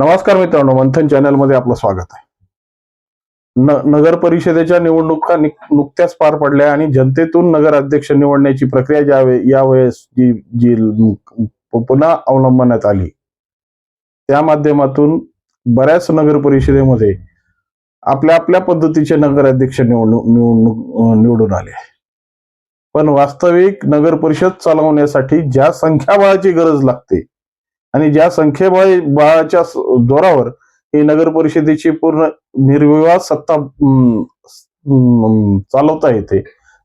नमस्कार मित्रांनो मंथन चॅनलमध्ये आपलं स्वागत आहे. न नगर परिषदेच्या निवडणुका नुकत्याच पार पडल्या आणि जनतेतून नगर अध्यक्ष निवडण्याची प्रक्रिया ज्यावे यावेळेस जी जी पुन्हा अवलंबण्यात आली. त्या माध्यमातून बऱ्याच नगर परिषदेमध्ये आपल्या आपल्या पद्धतीचे नगर अध्यक्ष निवडणूक निवडणूक निवडून आले पण वास्तविक नगर परिषद चालवण्यासाठी ज्या संख्याबळाची गरज लागते आणि ज्या संख्येबळ बळाच्या जोरावर ही नगर परिषदेची पूर्ण निर्विवाद सत्ता चालवता येते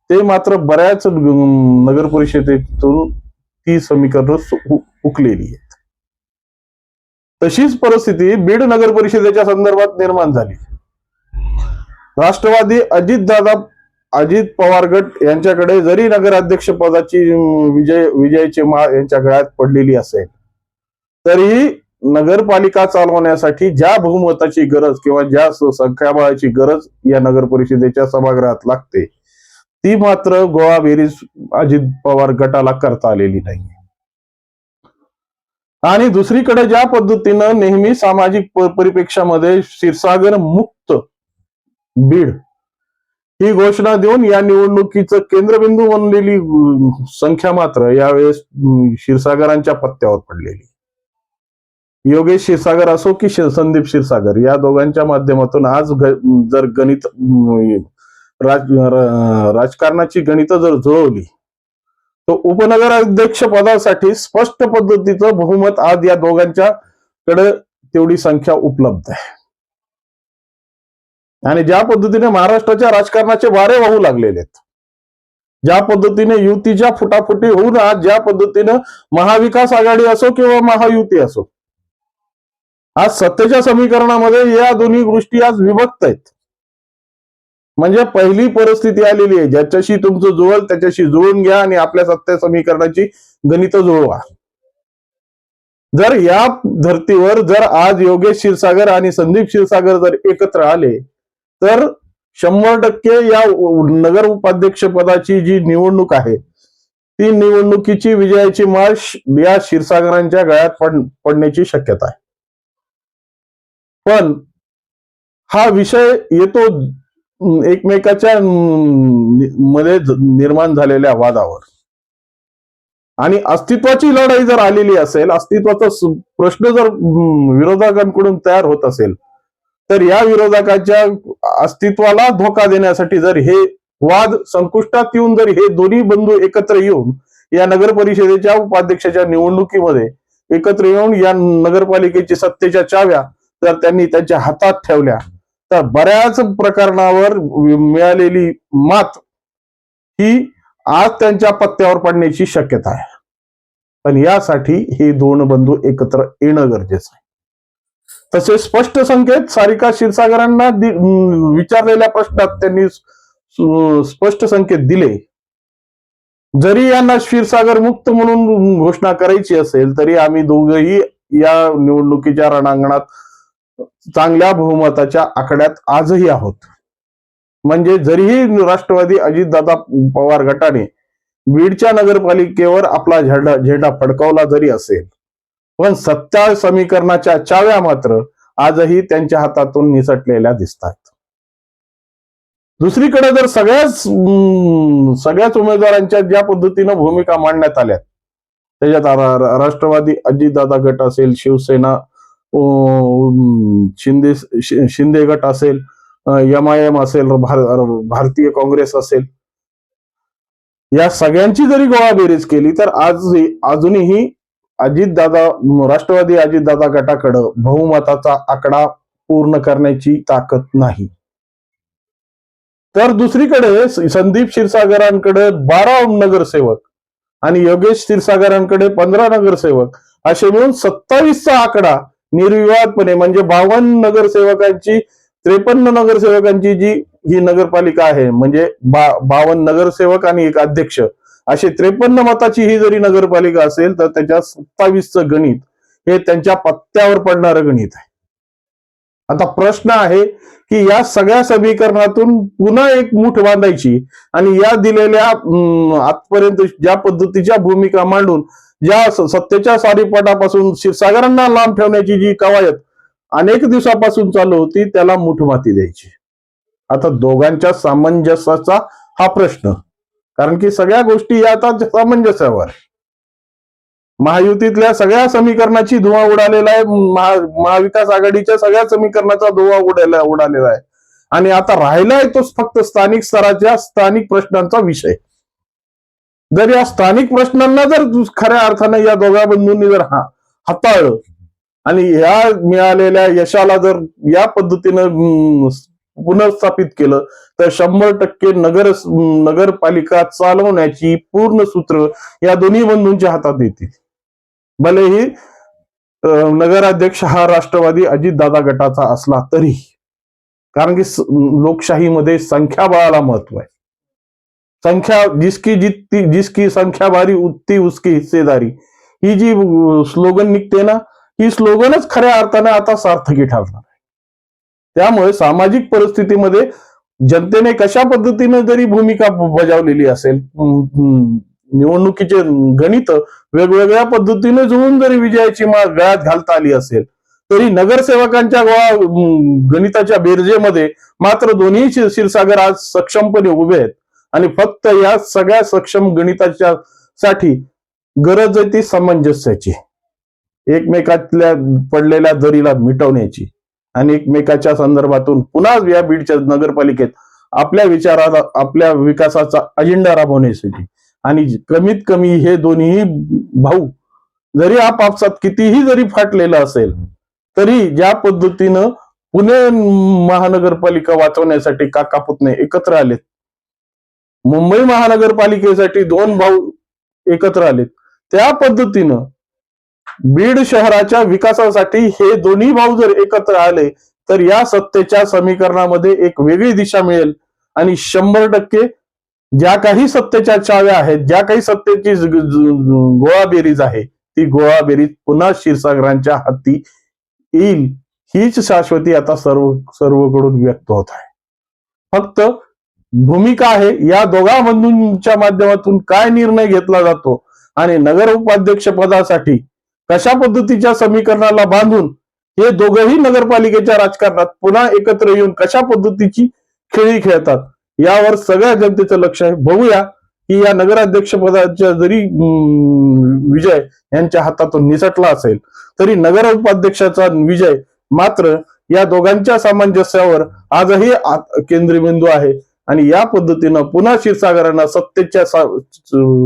ते मात्र बऱ्याच नगर परिषदेतून ती समीकरण उकलेली आहेत. तशीच परिस्थिती बीड नगर परिषदेच्या संदर्भात निर्माण झाली. राष्ट्रवादी अजितदादा अजित पवार गट यांच्याकडे जरी नगराध्यक्ष पदाची विजय विजयचे माळ यांच्या गळ्यात पडलेली असेल तरी नगरपालिका चालवण्यासाठी ज्या बहुमताची गरज किंवा ज्या संख्याबळाची गरज या नगर परिषदेच्या सभागृहात लागते ती मात्र गोवा बेरीज अजित पवार गटाला करता आलेली नाही आणि दुसरीकडे ज्या पद्धतीनं नेहमी सामाजिक परिप्रेक्षामध्ये क्षीरसागर मुक्त बीड ही घोषणा देऊन या निवडणुकीचं केंद्रबिंदू बनलेली संख्या मात्र यावेळेस अं, क्षीरसागरांच्या पत्त्यावर पडलेली. योगेश क्षीरसागर असो की संदीप क्षीरसागर या दोघांच्या माध्यमातून आज जर गणित राज राजकारणाची गणित जर जुळवली तर उपनगर अध्यक्ष पदासाठी स्पष्ट पद्धतीचं बहुमत आज या दोघांच्या कडे तेवढी संख्या उपलब्ध आहे. आणि ज्या पद्धतीने महाराष्ट्राच्या राजकारणाचे वारे वाहू लागलेले आहेत ज्या पद्धतीने युतीच्या फुटाफुटी होऊन आज ज्या पद्धतीनं महाविकास आघाडी असो किंवा महायुती असो आज सत्तेच्या समीकरणामध्ये या दोन्ही गोष्टी आज विभक्त आहेत. म्हणजे पहिली परिस्थिती आलेली आहे ज्याच्याशी तुमचं जुळल त्याच्याशी जुळून घ्या आणि आपल्या सत्य समीकरणाची गणित जुळवा. जर या धर्तीवर जर आज योगेश क्षीरसागर आणि संदीप क्षीरसागर जर एकत्र आले तर शंभर टक्के या नगर उपाध्यक्ष पदाची जी निवडणूक आहे ती निवडणुकीची विजयाची माळ या क्षीरसागरांच्या गळ्यात पड पडण्याची शक्यता आहे. पण हा विषय येतो एकमेकाच्या मध्ये निर्माण झालेल्या वादावर. आणि अस्तित्वाची लढाई जर आलेली असेल अस्तित्वाचा प्रश्न जर विरोधकांकडून तयार होत असेल तर या विरोधकाच्या अस्तित्वाला धोका देण्यासाठी जर हे वाद संकुष्टात येऊन जर हे दोन्ही बंधू एकत्र येऊन या नगर परिषदेच्या उपाध्यक्षाच्या निवडणुकीमध्ये एकत्र येऊन या नगरपालिकेची सत्तेच्या चाव्या जर त्यांनी त्यांच्या हातात ठेवल्या. तर बऱ्याच प्रकरणावर मिळालेली मात ही आज त्यांच्या पत्त्यावर पडण्याची शक्यता आहे. पण यासाठी हे दोन बंधू एकत्र येणं गरजेचं आहे. तसे स्पष्ट संकेत सारिका क्षीरसागरांना विचारलेल्या प्रश्नात त्यांनी स्पष्ट संकेत दिले. जरी यांना क्षीरसागर मुक्त म्हणून घोषणा करायची असेल तरी आम्ही दोघही या निवडणुकीच्या रणांगणात चांगल्या बहुमताच्या आकड्यात आजही आहोत. म्हणजे जरीही राष्ट्रवादी अजितदादा पवार गटाने बीडच्या नगरपालिकेवर आपला झेंडा झेंडा फडकावला जरी असेल पण सत्ता समीकरणाच्या चाव्या मात्र आजही त्यांच्या हातातून निसटलेल्या दिसतात. दुसरीकडे जर सगळ्याच सगळ्याच उमेदवारांच्या ज्या पद्धतीनं भूमिका मांडण्यात आल्या त्याच्यात राष्ट्रवादी अजितदादा गट असेल शिवसेना शिंदे शिंदे गट असेल एम आय एम असेल भार- भारतीय काँग्रेस असेल या सगळ्यांची जरी गोळाबेरीज केली तर आज अजूनही अजितदादा राष्ट्रवादी अजितदादा गटाकडं बहुमताचा आकडा पूर्ण करण्याची ताकद नाही. तर दुसरीकडे संदीप क्षीरसागरांकडे बारा नगरसेवक आणि योगेश क्षीरसागरांकडे पंधरा नगरसेवक असे मिळून सत्तावीसचा आकडा निर्विवादपणे म्हणजे बावन्न नगरसेवकांची त्रेपन्न नगरसेवकांची जी ही नगरपालिका आहे म्हणजे बा बावन्न नगरसेवक आणि एक अध्यक्ष अशी त्रेपन्न मताची ही जरी नगरपालिका असेल तर त्याच्या सत्तावीसचं गणित हे त्यांच्या पत्त्यावर पडणारं गणित आहे. आता प्रश्न आहे की या सगळ्या समीकरणातून पुन्हा एक मूठ बांधायची आणि या दिलेल्या आजपर्यंत ज्या पद्धतीच्या भूमिका मांडून या सत्तेच्या सारीपटापासून क्षीरसागरांना लांब ठेवण्याची जी कवायत अनेक दिवसापासून चालू होती त्याला मुठमाती द्यायची. आता दोघांच्या सामंजस्याचा हा प्रश्न. कारण की सगळ्या गोष्टी या आता सामंजस्यावर महायुतीतल्या सगळ्या समीकरणाची धुवा उडालेला आहे महा महाविकास आघाडीच्या सगळ्या समीकरणाचा धुवा उडाला उडालेला आहे. आणि आता राहिलाय तो फक्त स्थानिक स्तराच्या स्थानिक प्रश्नांचा विषय. जर या स्थानिक प्रश्नांना जर खऱ्या अर्थानं या दोघा बंधूंनी जर हा हाताळलं आणि या मिळालेल्या यशाला जर या पद्धतीनं पुनर्स्थापित केलं तर शंभर टक्के नगर नगरपालिका चालवण्याची पूर्ण सूत्र या दोन्ही बंधूंच्या हातात येतील भलेही अं, नगराध्यक्ष हा राष्ट्रवादी अजितदादा गटाचा असला तरी कारण की लोकशाहीमध्ये संख्याबळाला महत्त्व आहे. संख्या जिसकी जितती जिसकी संख्या भारी उत्ती उसकी हिस्सेदारी. ही जी स्लोगन निघते ना ही स्लोगनच खऱ्या अर्थाने आता सार्थकी ठरणार आहे. त्यामुळे सामाजिक परिस्थितीमध्ये जनतेने कशा पद्धतीने जरी भूमिका बजावलेली असेल निवडणुकीचे गणित वेगवेगळ्या पद्धतीने जुळून जरी विजयाची माळ गळ्यात घालता आली असेल तरी नगरसेवकांच्या गणिताच्या बेरजेमध्ये मात्र दोन्ही क्षीरसागर आज सक्षमपणे उभे आहेत. आणि फक्त या सगळ्या सक्षम गणिताच्या साठी गरज आहे ती सामंजस्याची. एकमेकातल्या पडलेल्या दरीला मिटवण्याची आणि एकमेकाच्या संदर्भातून पुन्हा या बीडच्या नगरपालिकेत आपल्या विचाराला आपल्या विकासाचा अजेंडा राबवण्यासाठी. आणि कमीत कमी हे दोन्ही भाऊ जरी आपापसात कितीही जरी फाटलेलं असेल तरी ज्या पद्धतीनं पुणे महानगरपालिका वाचवण्यासाठी काका पुतणे एकत्र आलेत मुंबई महानगरपालिकेसाठी दोन भाऊ एकत्र आलेत. त्या पद्धतीनं बीड शहराच्या विकासासाठी हे दोन्ही भाऊ जर एकत्र आले तर या सत्तेच्या समीकरणामध्ये एक वेगळी दिशा मिळेल. आणि शंभर टक्के ज्या काही सत्तेच्या चाव्या आहेत ज्या काही सत्तेची गोळा बेरीज गोळाबेरीज आहे ती गोळाबेरीज पुन्हा क्षीरसागरांच्या हाती येईल. हीच शाश्वती आता सर्व सर्वकडून व्यक्त होत आहे. फक्त भूमिका आहे. या दोघा बंधूंच्या माध्यमातून काय निर्णय घेतला जातो आणि नगर उपाध्यक्ष पदासाठी कशा पद्धतीच्या समीकरणाला बांधून हे दोघही नगरपालिकेच्या राजकारणात पुन्हा एकत्र येऊन कशा पद्धतीची खेळी खेळतात यावर सगळ्या जनतेचं लक्ष आहे. बघूया की या नगराध्यक्ष पदाच्या जरी विजय यांच्या हातातून निसटला असेल तरी नगर उपाध्यक्षाचा विजय मात्र या दोघांच्या सामंजस्यावर आजही केंद्रीय केंद्रबिंदू आहे. आणि या पद्धतीनं पुन्हा क्षीरसागरांना सत्तेच्या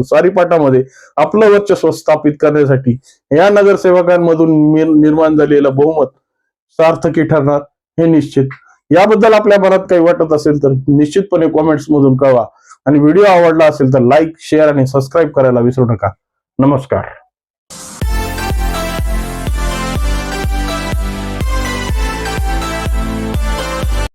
सारीपाटामध्ये आपलं वर्चस्व स्थापित करण्यासाठी या नगरसेवकांमधून निर्माण झालेलं बहुमत सार्थकी ठरणार हे निश्चित. याबद्दल आपल्या मनात काही वाटत असेल तर निश्चितपणे कॉमेंट्स मधून कळवा. आणि व्हिडिओ आवडला असेल तर लाईक शेअर आणि सबस्क्राईब करायला विसरू नका. नमस्कार.